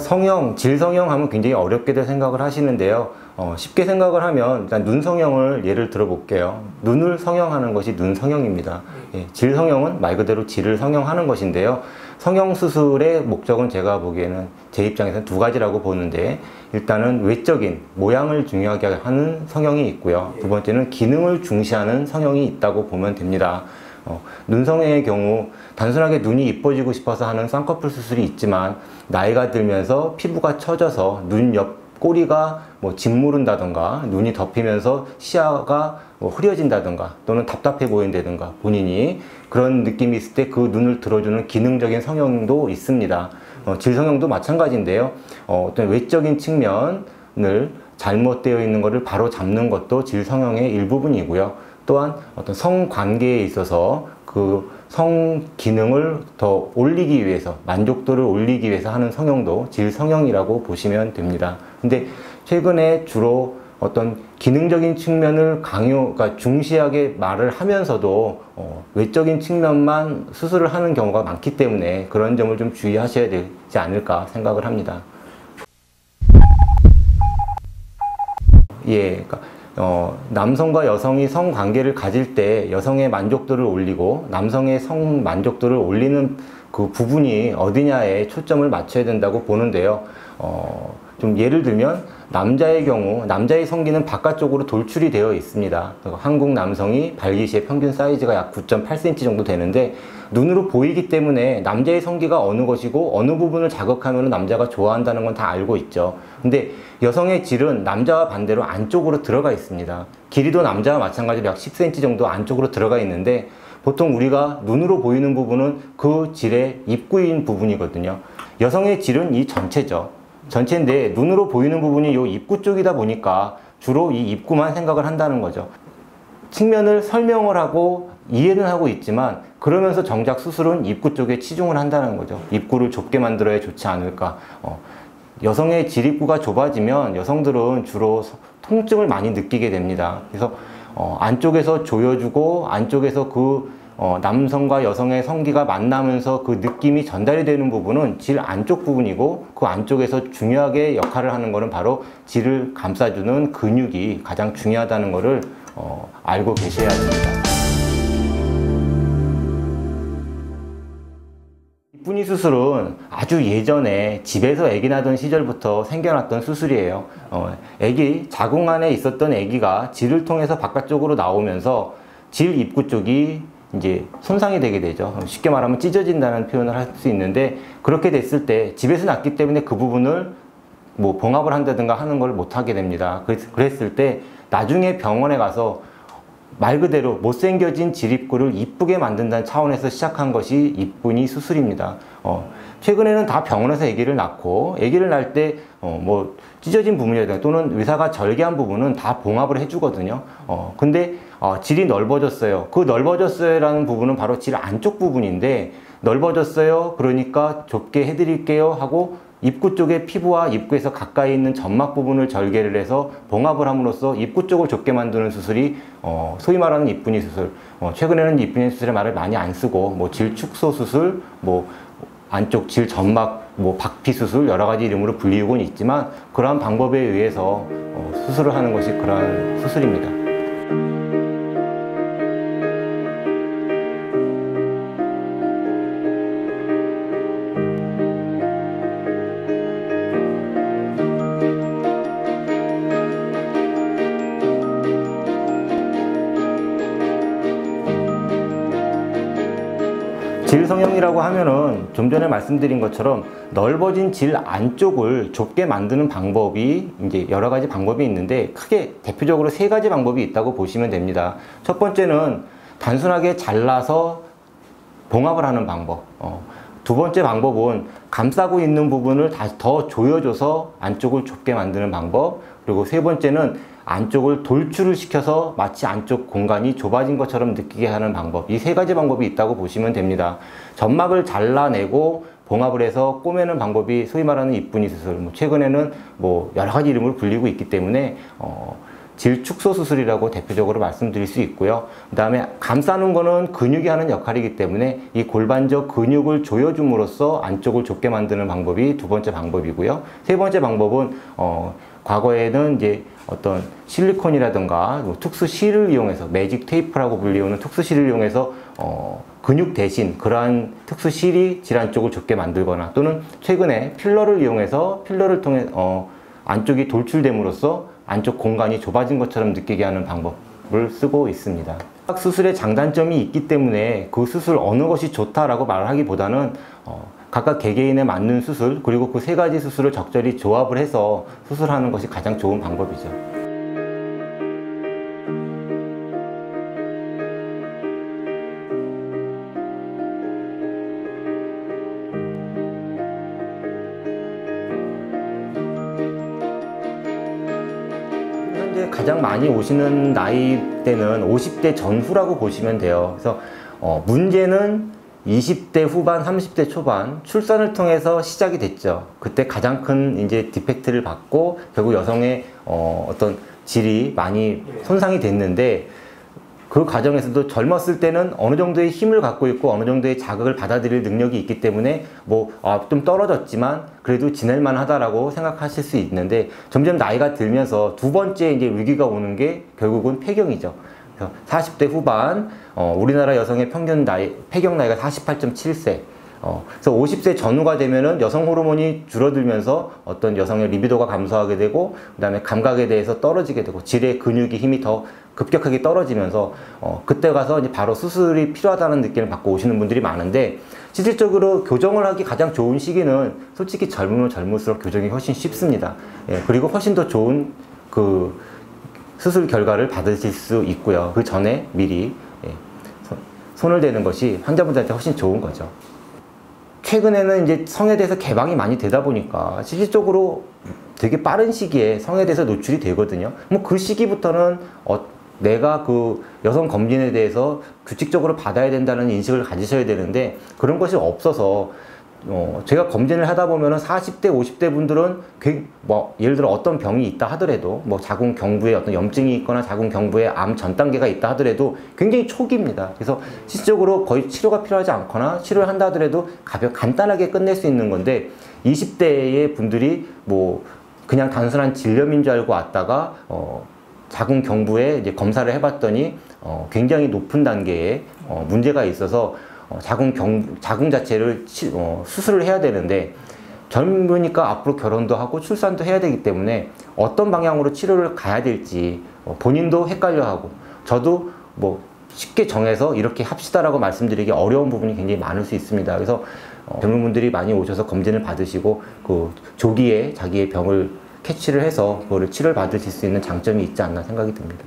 성형, 질 성형 하면 굉장히 어렵게들 생각을 하시는데요. 어, 쉽게 생각을 하면 일단 눈 성형을 예를 들어 볼게요. 눈을 성형하는 것이 눈 성형입니다. 예, 질 성형은 말 그대로 질을 성형하는 것인데요. 성형 수술의 목적은 제가 보기에는 제 입장에서는 두 가지라고 보는데 일단은 외적인 모양을 중요하게 하는 성형이 있고요. 두 번째는 기능을 중시하는 성형이 있다고 보면 됩니다. 어, 눈성형의 경우 단순하게 눈이 이뻐지고 싶어서 하는 쌍꺼풀 수술이 있지만 나이가 들면서 피부가 처져서 눈 옆 꼬리가 뭐 짓무른다던가 눈이 덮이면서 시야가 뭐 흐려진다던가 또는 답답해 보인다던가 본인이 그런 느낌이 있을 때 그 눈을 들어주는 기능적인 성형도 있습니다. 어, 질성형도 마찬가지인데요. 어, 어떤 외적인 측면을 잘못되어 있는 것을 바로 잡는 것도 질성형의 일부분이고요. 또한 어떤 성관계에 있어서 그 성 기능을 더 올리기 위해서 만족도를 올리기 위해서 하는 성형도 질성형이라고 보시면 됩니다. 근데 최근에 주로 어떤 기능적인 측면을 강요, 그러니까 중시하게 말을 하면서도 어, 외적인 측면만 수술을 하는 경우가 많기 때문에 그런 점을 좀 주의하셔야 되지 않을까 생각을 합니다. 예, 그러니까 어, 남성과 여성이 성 관계를 가질 때 여성의 만족도를 올리고 남성의 성 만족도를 올리는 그 부분이 어디냐에 초점을 맞춰야 된다고 보는데요. 어, 좀 예를 들면 남자의 경우 남자의 성기는 바깥쪽으로 돌출이 되어 있습니다. 한국 남성이 발기시의 평균 사이즈가 약 9.8cm 정도 되는데 눈으로 보이기 때문에 남자의 성기가 어느 것이고 어느 부분을 자극하면 남자가 좋아한다는 건 다 알고 있죠. 근데 여성의 질은 남자와 반대로 안쪽으로 들어가 있습니다. 길이도 남자와 마찬가지로 약 10cm 정도 안쪽으로 들어가 있는데 보통 우리가 눈으로 보이는 부분은 그 질의 입구인 부분이거든요. 여성의 질은 이 전체죠. 전체인데 눈으로 보이는 부분이 이 입구 쪽이다 보니까 주로 이 입구만 생각을 한다는 거죠. 측면을 설명을 하고 이해는 하고 있지만 그러면서 정작 수술은 입구 쪽에 치중을 한다는 거죠. 입구를 좁게 만들어야 좋지 않을까. 어, 여성의 질입구가 좁아지면 여성들은 주로 통증을 많이 느끼게 됩니다. 그래서 어, 안쪽에서 조여주고 안쪽에서 그 어, 남성과 여성의 성기가 만나면서 그 느낌이 전달이 되는 부분은 질 안쪽 부분이고 그 안쪽에서 중요하게 역할을 하는 것은 바로 질을 감싸주는 근육이 가장 중요하다는 것을 어, 알고 계셔야 됩니다. 수술은 아주 예전에 집에서 아기 나던 시절부터 생겨났던 수술이에요. 어, 아기 자궁 안에 있었던 아기가 질을 통해서 바깥쪽으로 나오면서 질 입구 쪽이 이제 손상이 되게 되죠. 쉽게 말하면 찢어진다는 표현을 할 수 있는데 그렇게 됐을 때 집에서 났기 때문에 그 부분을 뭐 봉합을 한다든가 하는 걸 못하게 됩니다. 그랬을 때 나중에 병원에 가서 말 그대로 못생겨진 질입구를 이쁘게 만든다는 차원에서 시작한 것이 이쁜이 수술입니다. 어, 최근에는 다 병원에서 아기를 낳고 아기를 낳을 때 어, 뭐 찢어진 부분이라든가 또는 의사가 절개한 부분은 다 봉합을 해주거든요. 어, 근데 어, 질이 넓어졌어요. 그 넓어졌어요라는 부분은 바로 질 안쪽 부분인데 넓어졌어요. 그러니까 좁게 해드릴게요 하고 입구 쪽의 피부와 입구에서 가까이 있는 점막 부분을 절개를 해서 봉합을 함으로써 입구 쪽을 좁게 만드는 수술이 어, 소위 말하는 이쁜이 수술. 어, 최근에는 이쁜이 수술의 말을 많이 안 쓰고 뭐 질축소 수술, 뭐 안쪽 질 점막 뭐 박피 수술 여러 가지 이름으로 불리우곤 있지만 그러한 방법에 의해서 어, 수술을 하는 것이 그러한 수술입니다. 질 성형이라고 하면은 좀 전에 말씀드린 것처럼 넓어진 질 안쪽을 좁게 만드는 방법이 이제 여러 가지 방법이 있는데 크게 대표적으로 세 가지 방법이 있다고 보시면 됩니다. 첫 번째는 단순하게 잘라서 봉합을 하는 방법. 어. 두 번째 방법은 감싸고 있는 부분을 다시 더 조여줘서 안쪽을 좁게 만드는 방법. 그리고 세 번째는 안쪽을 돌출을 시켜서 마치 안쪽 공간이 좁아진 것처럼 느끼게 하는 방법 이 세 가지 방법이 있다고 보시면 됩니다 점막을 잘라내고 봉합을 해서 꼬매는 방법이 소위 말하는 이쁜이 수술 뭐 최근에는 뭐 여러 가지 이름으로 불리고 있기 때문에 어, 질축소 수술이라고 대표적으로 말씀드릴 수 있고요. 그 다음에 감싸는 거는 근육이 하는 역할이기 때문에 이 골반적 근육을 조여줌으로써 안쪽을 좁게 만드는 방법이 두 번째 방법이고요. 세 번째 방법은 어, 과거에는 이제 어떤 실리콘이라든가 뭐 특수 실을 이용해서 매직 테이프라고 불리우는 특수 실을 이용해서 어, 근육 대신 그러한 특수 실이 질환 쪽을 좁게 만들거나 또는 최근에 필러를 이용해서 필러를 통해 어, 안쪽이 돌출됨으로써 안쪽 공간이 좁아진 것처럼 느끼게 하는 방법을 쓰고 있습니다. 수술의 장단점이 있기 때문에 그 수술 어느 것이 좋다라고 말하기보다는 어, 각각 개개인에 맞는 수술 그리고 그 세 가지 수술을 적절히 조합을 해서 수술하는 것이 가장 좋은 방법이죠. 가장 많이 오시는 나이대는 50대 전후라고 보시면 돼요. 그래서 어, 문제는 20대 후반, 30대 초반 출산을 통해서 시작이 됐죠. 그때 가장 큰 이제 디펙트를 받고 결국 여성의 어, 어떤 질이 많이 손상이 됐는데 그 과정에서도 젊었을 때는 어느 정도의 힘을 갖고 있고 어느 정도의 자극을 받아들일 능력이 있기 때문에 뭐좀 떨어졌지만 그래도 지낼 만 하다라고 생각하실 수 있는데 점점 나이가 들면서 두 번째 이제 위기가 오는 게 결국은 폐경이죠. 40대 후반 어, 우리나라 여성의 평균 나이 폐경 나이가 48.7세. 어, 그래서 50세 전후가 되면은 여성 호르몬이 줄어들면서 어떤 여성의 리비도가 감소하게 되고 그다음에 감각에 대해서 떨어지게 되고 질의 근육이 힘이 더 급격하게 떨어지면서 어, 그때 가서 이제 바로 수술이 필요하다는 느낌을 받고 오시는 분들이 많은데 실질적으로 교정을 하기 가장 좋은 시기는 솔직히 젊으면 젊을수록 교정이 훨씬 쉽습니다. 예, 그리고 훨씬 더 좋은 그 수술 결과를 받으실 수 있고요. 그 전에 미리 예, 손을 대는 것이 환자분들한테 훨씬 좋은 거죠. 최근에는 이제 성에 대해서 개방이 많이 되다 보니까 실질적으로 되게 빠른 시기에 성에 대해서 노출이 되거든요. 뭐 그 시기부터는 어, 내가 그 여성 검진에 대해서 규칙적으로 받아야 된다는 인식을 가지셔야 되는데 그런 것이 없어서 어, 제가 검진을 하다 보면은 40대, 50대 분들은 뭐 예를 들어 어떤 병이 있다 하더라도 뭐 자궁 경부에 어떤 염증이 있거나 자궁 경부에 암 전 단계가 있다 하더라도 굉장히 초기입니다. 그래서 실질적으로 거의 치료가 필요하지 않거나 치료를 한다 하더라도 가볍 간단하게 끝낼 수 있는 건데 20대의 분들이 뭐 그냥 단순한 질염인 줄 알고 왔다가 어, 자궁 경부에 이제 검사를 해봤더니 어, 굉장히 높은 단계에 어, 문제가 있어서 어, 자궁 경 자궁 자체를 치, 어, 수술을 해야 되는데 젊으니까 앞으로 결혼도 하고 출산도 해야 되기 때문에 어떤 방향으로 치료를 가야 될지 어, 본인도 헷갈려하고 저도 뭐 쉽게 정해서 이렇게 합시다라고 말씀드리기 어려운 부분이 굉장히 많을 수 있습니다. 그래서 어, 젊은 분들이 많이 오셔서 검진을 받으시고 그 조기에 자기의 병을 캐치를 해서 그거를 치료를 받으실 수 있는 장점이 있지 않나 생각이 듭니다.